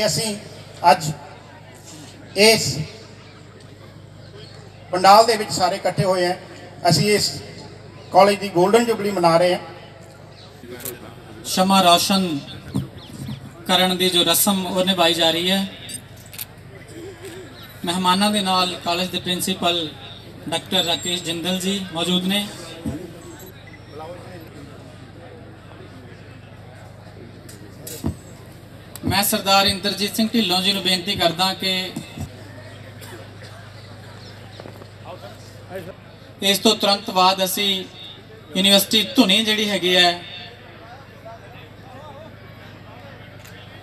ਕਿ ਅਸੀਂ ਅੱਜ ਇਸ ਪੰਡਾਲ ਦੇ ਵਿੱਚ ਸਾਰੇ ਇਕੱਠੇ ਹੋਏ ਹਾਂ। ਅਸੀਂ ਇਸ ਕਾਲਜ ਦੀ 골ਡਨ ਜੁਬਲੀ ਮਨਾ ਰਹੇ ਹਾਂ। ਸ਼ਮਾ ਰੌਸ਼ਨ ਕਰਨ ਦੀ ਜੋ ਰਸਮ ਉਹ ਨਿਭਾਈ ਜਾ ਰਹੀ ਹੈ। ਮਹਿਮਾਨਾਂ ਦੇ ਨਾਲ ਕਾਲਜ ਦੇ ਪ੍ਰਿੰਸੀਪਲ ਡਾਕਟਰ ਰਾਕੇਸ਼ ਜਿੰਦਲ ਜੀ ਮੌਜੂਦ ਨੇ। ਮੈਂ ਸਰਦਾਰ ਇੰਦਰਜੀਤ ਸਿੰਘ ਢਿੱਲੋਂ ਜੀ ਨੂੰ ਬੇਨਤੀ ਕਰਦਾ ਕਿ ਇਸ ਤੋਂ ਤੁਰੰਤ ਬਾਅਦ ਅਸੀਂ ਯੂਨੀਵਰਸਿਟੀ ਧੁਨੀ ਜਿਹੜੀ ਹੈਗੀ ਹੈ,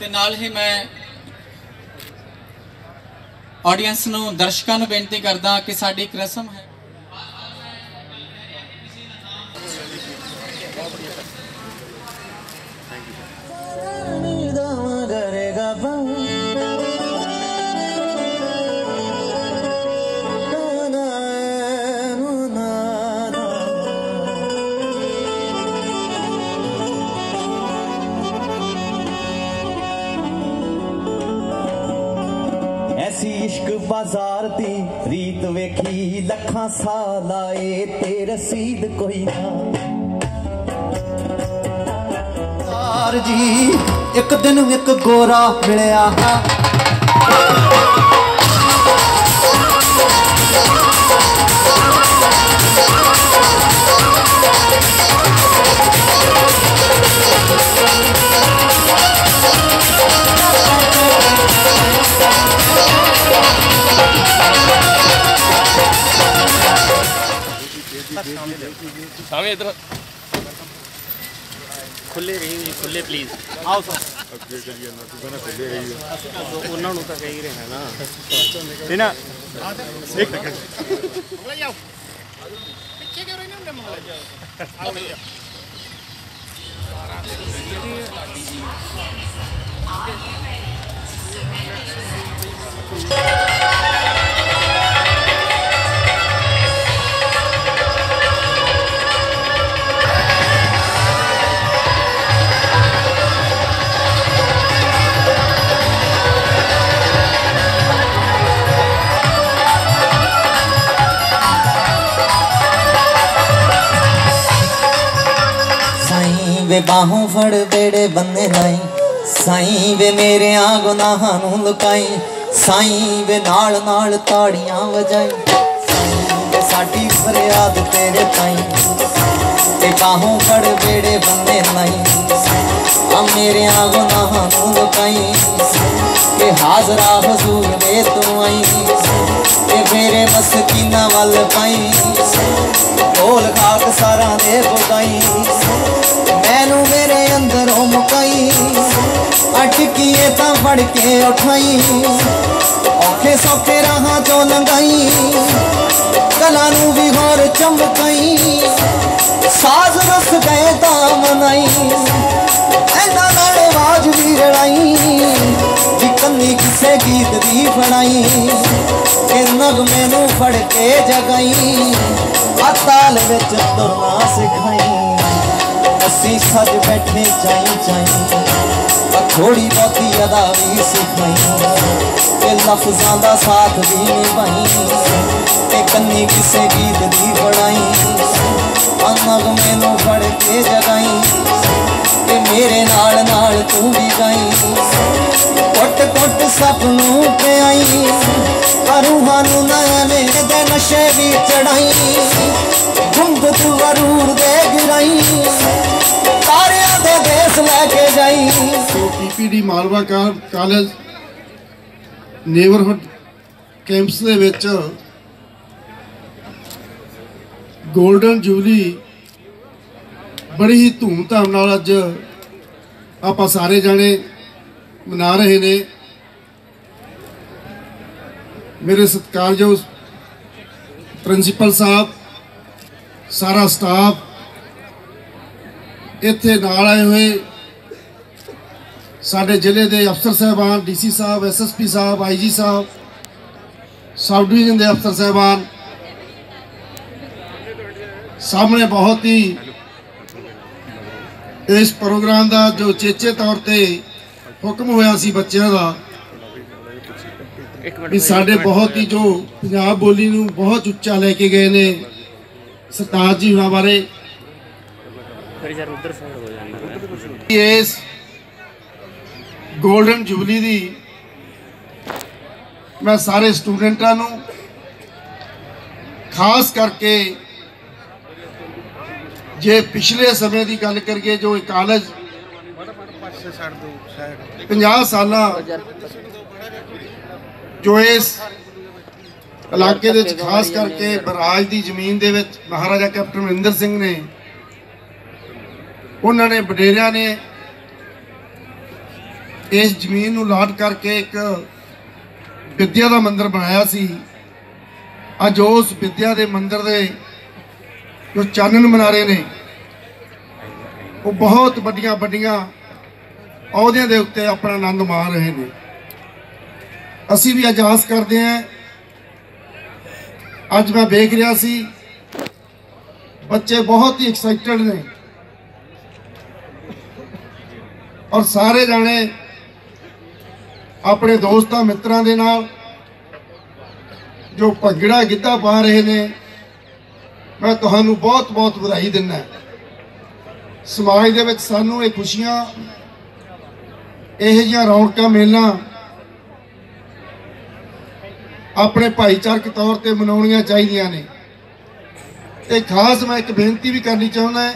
ਤੇ ਨਾਲ ਹੀ ਮੈਂ ਆਡੀਅנס ਨੂੰ, ਦਰਸ਼ਕਾਂ ਨੂੰ ਬੇਨਤੀ ਕਰਦਾ ਕਿ ਸਾਡੀ ਇੱਕ ਰਸਮ ਹੈ। ਬਾਜ਼ਾਰ ਦੀ ਰੀਤ ਵੇਖੀ, ਲੱਖਾਂ ਸਾਲ ਆਏ ਤੇ ਰਸੀਦ ਕੋਈ ਨਾ। ਯਾਰ ਜੀ, ਇੱਕ ਦਿਨ ਇੱਕ ਗੋਰਾ ਮਿਲਿਆ। ਸਾਵੇਂ ਇਧਰ। ਖੁੱਲੇ ਰਹੀ ਜੀ ਖੁੱਲੇ ਪਲੀਜ਼ ਆਓ ਸਰ। ਉਹਨਾਂ ਨੂੰ ਤਾਂ ਕਹੀ ਰਹੇ ਨਾ। ਇਹ ਨਾ ਇੱਕ ਪਿੱਛੇ ਕਿਉਂ ਰਹਿੰਦੇ ਹੁੰਦੇ ਮੰਗਲਾ ਸਾਈਂ ਵੇ ਬਾਹੋਂ ਫੜ ਬੇੜੇ ਬੰਨੇ ਲਾਈ। ਸਾਈਂ ਵੇ ਮੇਰੇ ਆ ਗੁਨਾਹਾਂ ਨੂੰ ਲੁਕਾਈ। ਸਾਈਂ ਵੇ ਨਾਲ ਨਾਲ ਤਾੜੀਆਂ ਵਜਾਈ। ਵੇ ਸਾਡੀ ਫਰਿਆਦ ਤੇਰੇ ਤਾਈਂ। ਤੇ ਬਾਹੋਂ ਫੜ ਬੇੜੇ ਬੰਨੇ ਲਾਈ। ਆ ਮੇਰੇ ਆ ਗੁਨਾਹਾਂ ਨੂੰ ਲੁਕਾਈ। ਕਿ ਹਾਜ਼ਰਾ ਹਜ਼ੂਰ ਵੇ ਤੂੰ ਆਈ। ਤੇ ਮੇਰੇ ਮਸਕੀਨਾ ਵੱਲ ਪਾਈ। ਢੋਲ ਖਾਕ ਸਾਰਾਂ ਦੇ ਬੁਗਾਈ ਅਟਕੀਏ ਤਾਂ ਫੜ ਕੇ ਉਠਾਈ ਔਖੇ ਸੌਖੇ ਰਾਹਾਂ ਚੋਂ ਲੰਘਾਈ। ਕਲਾ ਨੂੰ ਵੀ ਹੋਰ ਚਮਕਾਈ। ਸਾਜ਼ ਰਸ ਗਏ ਤਾਂ ਮਨਾਈ। ਐਨਾ ਨਾਲ ਆਵਾਜ਼ ਵੀ ਰੜਾਈ ਜੀ ਕੰਨੀ ਕਿਸੇ ਗੀਤ ਦੀ ਫੜਾਈ ਕਿ ਨਗਮੇ ਨੂੰ ਫੜ ਕੇ ਜਗਾਈ। ਆ ਤਾਲ ਵਿੱਚ ਤੁਰਨਾ ਸਿਖਾਈ। ਅਸੀਂ ਸੱਜ ਬੈਠੇ ਜਾਈ ਜਾਈ। ਆ ਥੋੜੀ ਬਹੁਤੀ ਅਦਾ ਵੀ ਸਿਖਾਈ। ਕਿ ਲਫ਼ਜ਼ਾਂ ਦਾ ਸਾਥ ਵੀ ਨਿਭਾਈ। ਤੇ ਕੰਨੀ ਕਿਸੇ ਗੀਤ ਦੀ ਫੜਾਈ ਆ ਨਗਮੇ ਨੂੰ ਫੜ ਕੇ ਜਗਾਈ। ਕਿ ਮੇਰੇ ਨਾਲ ਨਾਲ ਤੂੰ ਵੀ ਗਾਈ ਕੁੱਟ ਕੁੱਟ ਸਭ ਨੂੰ ਪਿਆਈ। ਅਰੂਹਾਂ ਨੂੰ ਨਵੇਂ ਦੇ ਨਸ਼ੇ ਵੀ ਚੜਾਈ। ਗੁੰਦ ਤੂੰ ਵਰੂਰ ਦੇ ਗਿਰਾਈ। ਕੇ ਜਾਈ ਸੋ ਪੀਪੀਡੀ ਮਾਲਵਾ ਕਾ- ਕਾਲਜ ਨੇਬਰਹੁੱਡ ਕੈਂਪਸ ਦੇ ਵਿੱਚ 골ਡਨ ਜੂਬਲੀ ਬੜੀ ਹੀ ਧੂਮਧਾਮ ਨਾਲ ਅੱਜ ਆਪਾਂ ਸਾਰੇ ਜਾਣੇ ਮਨਾ ਰਹੇ ਨੇ। ਮੇਰੇ ਸਤਿਕਾਰਯੋਗ ਪ੍ਰਿੰਸੀਪਲ ਸਾਹਿਬ, ਸਾਰਾ ਸਟਾਫ ਇੱਥੇ ਨਾਲ ਆਏ ਹੋਏ ਸਾਡੇ ਜ਼ਿਲ੍ਹੇ ਦੇ ਅਫਸਰ ਸਾਹਿਬਾਨ ਡੀਸੀ ਸਾਹਿਬ ਐਸਐਸਪੀ ਸਾਹਿਬ ਆਈਜੀ ਸਾਹਿਬ ਸਬ ਡਿਵੀਜ਼ਨ ਦੇ ਅਫਸਰ ਸਾਹਿਬਾਨ। ਸਾਹਮਣੇ ਬਹੁਤ ਹੀ ਇਸ ਪ੍ਰੋਗਰਾਮ ਦਾ ਜੋ ਚੇਚੇ ਤੌਰ ਤੇ ਹੁਕਮ ਹੋਇਆ ਸੀ ਬੱਚਿਆਂ ਦਾ ਵੀ ਸਾਡੇ ਬਹੁਤ ਹੀ ਜੋ ਪੰਜਾਬ ਬੋਲੀ ਨੂੰ ਬਹੁਤ ਉੱਚਾ ਲੈ ਕੇ ਗਏ ਨੇ ਸਰਤਾਜ ਜੀ ਉਹਨਾਂ ਬਾਰੇ। ਇਸ ਗੋਲਡਨ ਜੁਬਲੀ ਦੀ ਮੈਂ ਸਾਰੇ ਸਟੂਡੈਂਟਾਂ ਨੂੰ ਖਾਸ ਕਰਕੇ ਜੇ ਪਿਛਲੇ ਸਮੇਂ ਦੀ ਗੱਲ ਕਰੀਏ ਜੋ ਇਹ ਕਾਲਜ 50 ਸਾਲਾਂ ਜੋ ਇਸ ਇਲਾਕੇ ਦੇ ਵਿੱਚ ਖਾਸ ਕਰਕੇ ਬਰਾਜ ਦੀ ਜ਼ਮੀਨ ਦੇ ਵਿੱਚ ਮਹਾਰਾਜਾ ਕੈਪਟਨ ਅਮਰਿੰਦਰ ਸਿੰਘ ਨੇ, ਉਹਨਾਂ ਨੇ ਵਡੇਰਿਆਂ ਨੇ ਇਸ ਜ਼ਮੀਨ ਨੂੰ ਲਾਟ ਕਰਕੇ ਇੱਕ ਵਿਦਿਆ ਦਾ ਮੰਦਿਰ ਬਣਾਇਆ ਸੀ। ਅੱਜ ਉਸ ਵਿਦਿਆ ਦੇ ਮੰਦਿਰ ਦੇ ਜੋ ਚਾਨਣ ਮਨਾ ਰਹੇ ਨੇ, ਉਹ ਬਹੁਤ ਵੱਡੀਆਂ ਵੱਡੀਆਂ ਅਹੁਦਿਆਂ ਦੇ ਉੱਤੇ ਆਪਣਾ ਆਨੰਦ ਮਾਣ ਰਹੇ ਨੇ। ਅਸੀਂ ਵੀ ਅੱਜ ਆਸ ਕਰਦੇ ਹਾਂ। ਅੱਜ ਮੈਂ ਵੇਖ ਰਿਹਾ ਸੀ, ਬੱਚੇ ਬਹੁਤ ਹੀ ਐਕਸਾਈਟਡ ਨੇ। ਔਰ ਸਾਰੇ ਜਾਣੇ ਆਪਣੇ ਦੋਸਤਾਂ ਮਿੱਤਰਾਂ ਦੇ ਨਾਲ ਜੋ ਭੰਗੜਾ ਗਿੱਧਾ ਪਾ ਰਹੇ ਨੇ, ਮੈਂ ਤੁਹਾਨੂੰ ਬਹੁਤ ਬਹੁਤ ਵਧਾਈ ਦਿੰਦਾ ਸਮਾਜ ਦੇ ਵਿੱਚ ਸਾਨੂੰ ਇਹ ਖੁਸ਼ੀਆਂ, ਇਹ ਜਿਹੀਆਂ ਰੌਣਕਾਂ ਮੇਲਾਂ ਆਪਣੇ ਭਾਈਚਾਰਕ ਤੌਰ ਤੇ ਮਨਾਉਣੀਆਂ ਚਾਹੀਦੀਆਂ ਨੇ। ਤੇ ਖਾਸ ਮੈਂ ਇੱਕ ਬੇਨਤੀ ਵੀ ਕਰਨੀ ਚਾਹੁੰਦਾ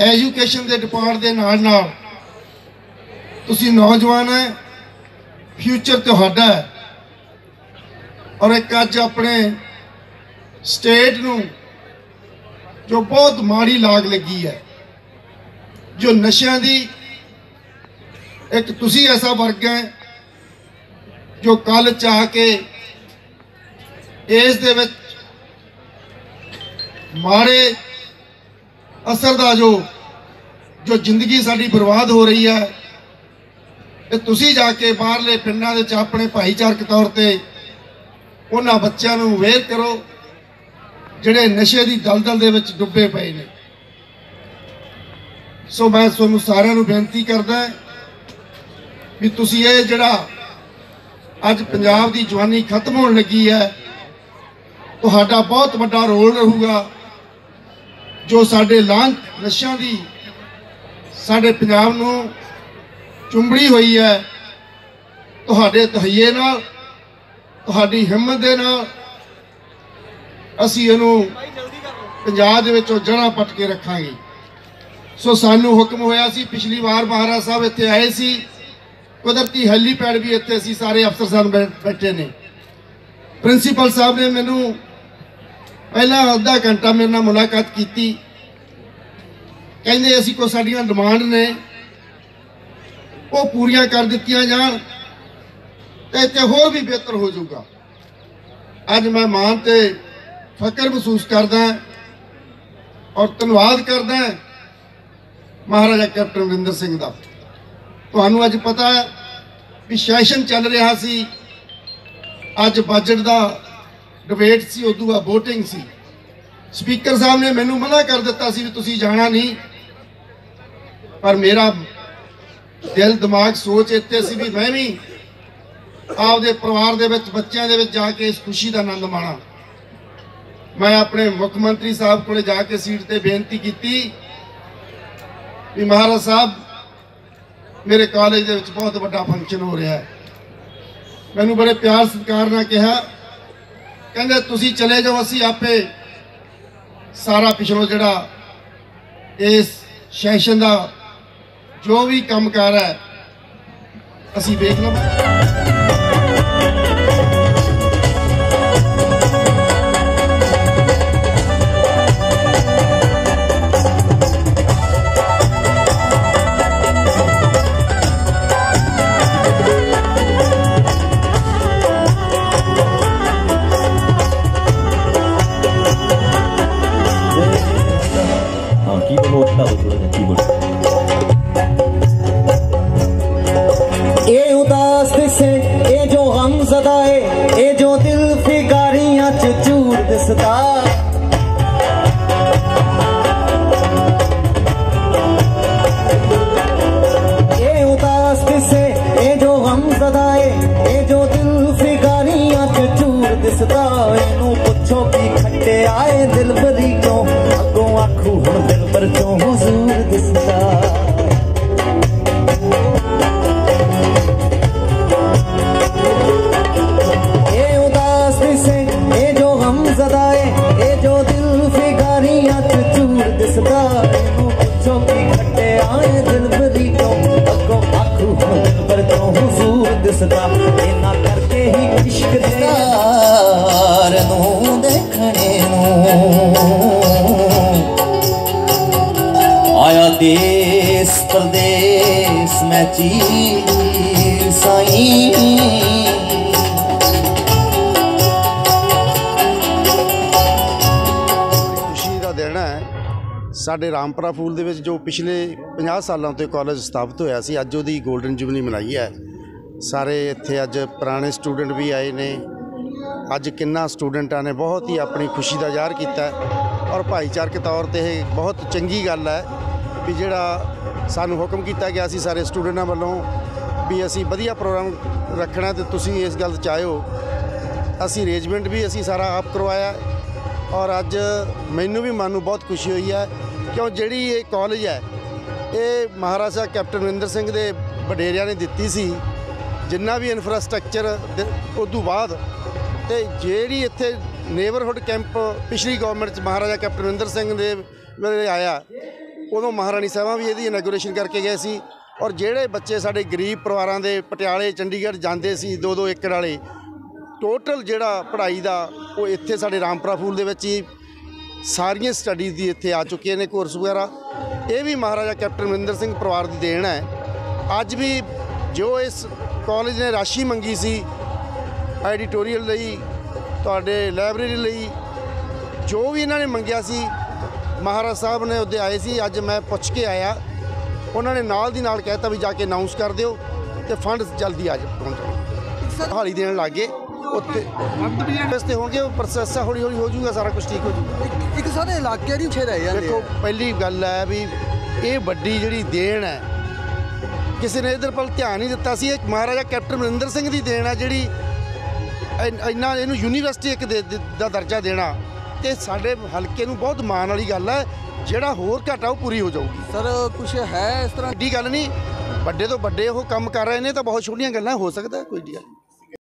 ਐਜੂਕੇਸ਼ਨ ਦੇ ਡਿਪਾਰਟ ਦੇ ਨਾਲ ਨਾਲ ਤੁਸੀਂ ਨੌਜਵਾਨ ਹੈ ਫਿਊਚਰ ਤੁਹਾਡਾ ਹੈ। ਔਰ ਇੱਕ ਅੱਜ ਆਪਣੇ ਸਟੇਟ ਨੂੰ ਜੋ ਬਹੁਤ ਮਾੜੀ ਲਾਗ ਲੱਗੀ ਹੈ, ਜੋ ਨਸ਼ਿਆਂ ਦੀ ਇੱਕ ਤੁਸੀਂ ਐਸਾ ਵਰਗ ਹੈ, ਜੋ ਕੱਲ ਚਾਹ ਕੇ ਇਸ ਦੇ ਵਿੱਚ ਮਾੜੇ ਅਸਰ ਦਾ ਜੋ ਜੋ ਜ਼ਿੰਦਗੀ ਸਾਡੀ ਬਰਬਾਦ ਹੋ ਰਹੀ ਹੈ ਤੇ ਤੁਸੀਂ ਜਾ ਕੇ ਬਾਹਰਲੇ ਪਿੰਡਾਂ ਦੇ ਵਿੱਚ ਆਪਣੇ ਭਾਈਚਾਰਕ ਤੌਰ ਤੇ ਉਹਨਾਂ ਬੱਚਿਆਂ ਨੂੰ ਅਵੇਅਰ ਕਰੋ, ਜਿਹੜੇ ਨਸ਼ੇ ਦੀ ਦਲਦਲ ਦੇ ਵਿੱਚ ਡੁੱਬੇ ਪਏ ਨੇ। ਸੋ ਮੈਂ ਤੁਹਾਨੂੰ ਸਾਰਿਆਂ ਨੂੰ ਬੇਨਤੀ ਕਰਦਾ ਵੀ ਤੁਸੀਂ ਇਹ ਜਿਹੜਾ ਅੱਜ ਪੰਜਾਬ ਦੀ ਜਵਾਨੀ ਖਤਮ ਹੋਣ ਲੱਗੀ ਹੈ, ਤੁਹਾਡਾ ਬਹੁਤ ਵੱਡਾ ਰੋਲ ਰਹੂਗਾ, ਜੋ ਸਾਡੇ ਲਾਂਘ ਨਸ਼ਿਆਂ ਦੀ ਸਾਡੇ ਪੰਜਾਬ ਨੂੰ ਚੁੰਬੜੀ ਹੋਈ ਹੈ। ਤੁਹਾਡੇ ਤਹਈਏ ਨਾਲ, ਤੁਹਾਡੀ ਹਿੰਮਤ ਦੇ ਨਾਲ ਅਸੀਂ ਇਹਨੂੰ ਪੰਜਾਬ ਦੇ ਵਿੱਚੋਂ ਜੜ੍ਹਾਂ ਪੱਟ ਕੇ ਰੱਖਾਂਗੇ। ਸੋ ਸਾਨੂੰ ਹੁਕਮ ਹੋਇਆ ਸੀ, ਪਿਛਲੀ ਵਾਰ ਮਹਾਰਾਜ ਸਾਹਿਬ ਇੱਥੇ ਆਏ ਸੀ। ਕੁਦਰਤੀ ਹੈਲੀਪੈਡ ਵੀ ਇੱਥੇ ਅਸੀਂ ਸਾਰੇ ਅਫਸਰ ਸਾਹਿਬ ਬੈ- ਬੈਠੇ ਨੇ। ਪ੍ਰਿੰਸੀਪਲ ਸਾਹਿਬ ਨੇ ਮੈਨੂੰ ਪਹਿਲਾਂ ਅੱਧਾ ਘੰਟਾ ਮੇਰੇ ਨਾਲ ਮੁਲਾਕਾਤ ਕੀਤੀ। ਕਹਿੰਦੇ ਅਸੀਂ ਕੋ ਸਾਡੀਆਂ ਡਿਮਾਂਡ ਨੇ। ਉਹ ਪੂਰੀਆਂ ਕਰ ਦਿੱਤੀਆਂ ਜਾਣ ਤੇ ਇੱਥੇ ਹੋਰ ਵੀ ਬਿਹਤਰ ਹੋ ਜਾਊਗਾ। ਅੱਜ ਮੈਂ ਮਾਨ ਤੇ ਫਕਰ ਮਹਿਸੂਸ ਕਰਦਾ ਔਰ ਧੰਨਵਾਦ ਕਰਦਾ ਮਹਾਰਾਜਾ ਕੈਪਟਨ ਅਮਰਿੰਦਰ ਸਿੰਘ ਦਾ। ਤੁਹਾਨੂੰ ਅੱਜ ਪਤਾ ਹੈ ਵੀ ਸੈਸ਼ਨ ਚੱਲ ਰਿਹਾ ਸੀ। ਅੱਜ ਬਜਟ ਦਾ ਡਿਬੇਟ ਸੀ, ਉਦੋਂ ਬਾਅਦ VOTING ਸੀ। ਸਪੀਕਰ ਸਾਹਿਬ ਨੇ ਮੈਨੂੰ ਮਨਾ ਕਰ ਦਿੱਤਾ ਸੀ ਵੀ ਤੁਸੀਂ ਜਾਣਾ ਨਹੀਂ। ਪਰ ਮੇਰਾ ਦਿਲ, ਦਿਮਾਗ, ਸੋਚ, ਇੱਥੇ ਸੀ ਵੀ ਮੈਂ ਵੀ ਆਪਦੇ ਪਰਿਵਾਰ ਦੇ ਵਿੱਚ, ਬੱਚਿਆਂ ਦੇ ਵਿੱਚ ਜਾ ਕੇ ਇਸ ਖੁਸ਼ੀ ਦਾ ਆਨੰਦ ਮਾਣਾ। ਮੈਂ ਆਪਣੇ ਮੁੱਖ ਮੰਤਰੀ ਸਾਹਿਬ ਕੋਲੇ ਜਾ ਕੇ ਸੀਟ ਤੇ ਬੇਨਤੀ ਕੀਤੀ ਵੀ ਮਹਾਰਾਜ ਸਾਹਿਬ, ਮੇਰੇ ਕਾਲਜ ਦੇ ਵਿੱਚ ਬਹੁਤ ਵੱਡਾ ਫੰਕਸ਼ਨ ਹੋ ਰਿਹਾ ਹੈ। ਮੈਨੂੰ ਬੜੇ ਪਿਆਰ ਸਤਿਕਾਰ ਨਾਲ ਕਿਹਾ, ਕਹਿੰਦੇ ਤੁਸੀਂ ਚਲੇ ਜਾਓ, ਅਸੀਂ ਆਪੇ ਸਾਰਾ ਪਿਛਲੋ ਜਿਹੜਾ ਇਸ ਸੈਸ਼ਨ ਦਾ ਜੋ ਵੀ ਕੰਮਕਾਰ ਹੈ ਅਸੀਂ ਵੇਖ ਲਵਾਂਗੇ ਪਰਦੇਸ ਸਾਈਂ ਖੁਸ਼ੀ ਦਾ ਦਿਨ ਹੈ। ਸਾਡੇ ਰਾਮਪੁਰਾ ਫੂਲ ਦੇ ਵਿੱਚ ਜੋ ਪਿਛਲੇ 50 ਸਾਲਾਂ ਤੋਂ ਇਹ ਕਾਲਜ ਸਥਾਪਿਤ ਹੋਇਆ ਸੀ, ਅੱਜ ਉਹਦੀ 골ਡਨ ਜੁਬਲੀ ਮਨਾਈ ਹੈ। ਸਾਰੇ ਇੱਥੇ ਅੱਜ ਪੁਰਾਣੇ ਸਟੂਡੈਂਟ ਵੀ ਆਏ ਨੇ। ਅੱਜ ਕਿੰਨਾ ਸਟੂਡੈਂਟਾਂ ਨੇ ਬਹੁਤ ਹੀ ਆਪਣੀ ਖੁਸ਼ੀ ਦਾ ਜ਼ਾਹਰ ਕੀਤਾ ਔਰ ਭਾਈਚਾਰਕ ਤੌਰ ਤੇ ਇਹ ਬਹੁਤ ਚੰਗੀ ਗੱਲ ਹੈ ਵੀ ਜਿਹੜਾ ਸਾਨੂੰ ਹੁਕਮ ਕੀਤਾ ਗਿਆ ਸੀ ਸਾਰੇ ਸਟੂਡੈਂਟਾਂ ਵੱਲੋਂ ਵੀ ਅਸੀਂ ਵਧੀਆ ਪ੍ਰੋਗਰਾਮ ਰੱਖਣਾ ਤੇ ਤੁਸੀਂ ਇਸ ਗੱਲ 'ਚ ਆਇਓ ਅਸੀਂ ਅਰੇਂਜਮੈਂਟ ਵੀ ਅਸੀਂ ਸਾਰਾ ਆਪ ਕਰਵਾਇਆ ਔਰ ਅੱਜ ਮੈਨੂੰ ਵੀ ਮਨ ਨੂੰ ਬਹੁਤ ਖੁਸ਼ੀ ਹੋਈ ਹੈ ਕਿਉਂ ਜਿਹੜੀ ਇਹ ਕਾਲਜ ਹੈ, ਇਹ ਮਹਾਰਾਜਾ ਕੈਪਟਨ ਅਮਰਿੰਦਰ ਸਿੰਘ ਦੇ ਵਡੇਰਿਆਂ ਨੇ ਦਿੱਤੀ ਸੀ, ਜਿੰਨਾ ਵੀ ਇਨਫਰਾਸਟ੍ਰਕਚਰ ਉਸ ਤੋਂ ਬਾਅਦ ਤੇ ਜਿਹੜੀ ਇੱਥੇ ਨੇਬਰਹੁੱਡ ਕੈਂਪ ਪਿਛਲੀ ਗਵਰਨਮੈਂਟ ਚ ਮਹਾਰਾਜਾ ਕੈਪਟਨ ਅਮਰਿੰਦਰ ਸਿੰਘ ਦੇ ਵੇਲੇ ਆਇਆ ਉਦੋਂ ਮਹਾਰਾਣੀ ਸਾਹਿਬਾਂ ਵੀ ਇਹਦੀ ਇਨੋਗ੍ਰੇਸ਼ਨ ਕਰਕੇ ਗਏ ਸੀ ਔਰ ਜਿਹੜੇ ਬੱਚੇ ਸਾਡੇ ਗਰੀਬ ਪਰਿਵਾਰਾਂ ਦੇ ਪਟਿਆਲੇ, ਚੰਡੀਗੜ੍ਹ ਜਾਂਦੇ ਸੀ ਦੋ ਦੋ ਏਕੜ ਵਾਲੇ ਟੋਟਲ ਜਿਹੜਾ ਪੜ੍ਹਾਈ ਦਾ ਉਹ ਇੱਥੇ ਸਾਡੇ ਰਾਮਪੁਰਾ ਫੂਲ ਦੇ ਵਿੱਚ ਹੀ ਸਾਰੀਆਂ ਸਟੱਡੀਜ਼ ਦੀ ਇੱਥੇ ਆ ਚੁੱਕੀਆਂ ਨੇ ਕੋਰਸ ਵਗੈਰਾ। ਇਹ ਵੀ ਮਹਾਰਾਜਾ ਕੈਪਟਨ ਅਮਰਿੰਦਰ ਸਿੰਘ ਪਰਿਵਾਰ ਦੀ ਦੇਣ ਹੈ। ਅੱਜ ਵੀ ਜੋ ਇਸ ਕਾਲਜ ਨੇ ਰਾਸ਼ੀ ਮੰਗੀ ਸੀ ਐਡੀਟੋਰੀਅਲ ਲਈ, ਤੁਹਾਡੇ ਲਾਇਬ੍ਰੇਰੀ ਲਈ, ਜੋ ਵੀ ਇਹਨਾਂ ਨੇ ਮੰਗਿਆ ਸੀ ਮਹਾਰਾਜ ਸਾਹਿਬ ਨੇ ਉਹਦੇ ਆਏ ਸੀ ਅੱਜ ਮੈਂ ਪੁੱਛ ਕੇ ਆਇਆ। ਉਹਨਾਂ ਨੇ ਨਾਲ ਦੀ ਨਾਲ ਕਹਿਤਾ ਵੀ ਜਾ ਕੇ ਅਨਾਉਂਸ ਕਰ ਦਿਓ ਤੇ ਫੰਡਸ ਜਲਦੀ ਆ ਜਾ ਪਹੁੰਚਣ ਹਾਲੀ ਦੇਣ ਲੱਗੇ ਉੱਤੇ ਇਸ ਤੇ ਹੋਣਗੇ ਉਹ ਪ੍ਰੋਸੈਸ ਹੌਲੀ ਹੌਲੀ ਹੋ ਜਾਊਗਾ ਸਾਰਾ ਕੁਝ ਠੀਕ ਹੋ ਜਾਊਗਾ। ਇੱਕ ਸਾਰੇ ਇਲਾਕੇ ਦੀ ਪਿੱਛੇ ਰਹਿ ਜਾਂਦੇ ਦੇਖੋ ਪਹਿਲੀ ਗੱਲ ਹੈ ਵੀ ਇਹ ਵੱਡੀ ਜਿਹੜੀ ਦੇਣ ਹੈ ਕਿਸੇ ਨੇ ਇਧਰ ਵੱਲ ਧਿਆਨ ਨਹੀਂ ਦਿੱਤਾ ਸੀ। ਇਹ ਮਹਾਰਾਜਾ ਕੈਪਟਨ ਅਮਰਿੰਦਰ ਸਿੰਘ ਦੀ ਦੇਣ ਹੈ ਜਿਹੜੀ ਇਨ- ਇਹਨੂੰ ਯੂਨੀਵਰਸਿਟੀ ਇੱਕ ਦਾ ਦਰਜਾ ਦੇਣਾ। ਤੇ ਸਾਡੇ ਹਲਕੇ ਨੂੰ ਬਹੁਤ ਮਾਣ ਵਾਲੀ ਗੱਲ ਹੈ ਜਿਹੜਾ ਹੋਰ ਘਾਟਾ ਉਹ ਪੂਰੀ ਹੋ ਜਾਊਗੀ ਸਰ ਕੁਝ ਹੈ ਇਸ ਤਰ੍ਹਾਂ ਵੱਡੀ ਗੱਲ ਨਹੀਂ ਵੱਡੇ ਤੋਂ ਵੱਡੇ ਉਹ ਕੰਮ ਕਰ ਰਹੇ ਨੇ ਤਾਂ ਬਹੁਤ ਛੋਟੀਆਂ ਗੱਲਾਂ ਹੋ ਸਕਦਾ ਕੋਈ ਨਹੀਂ।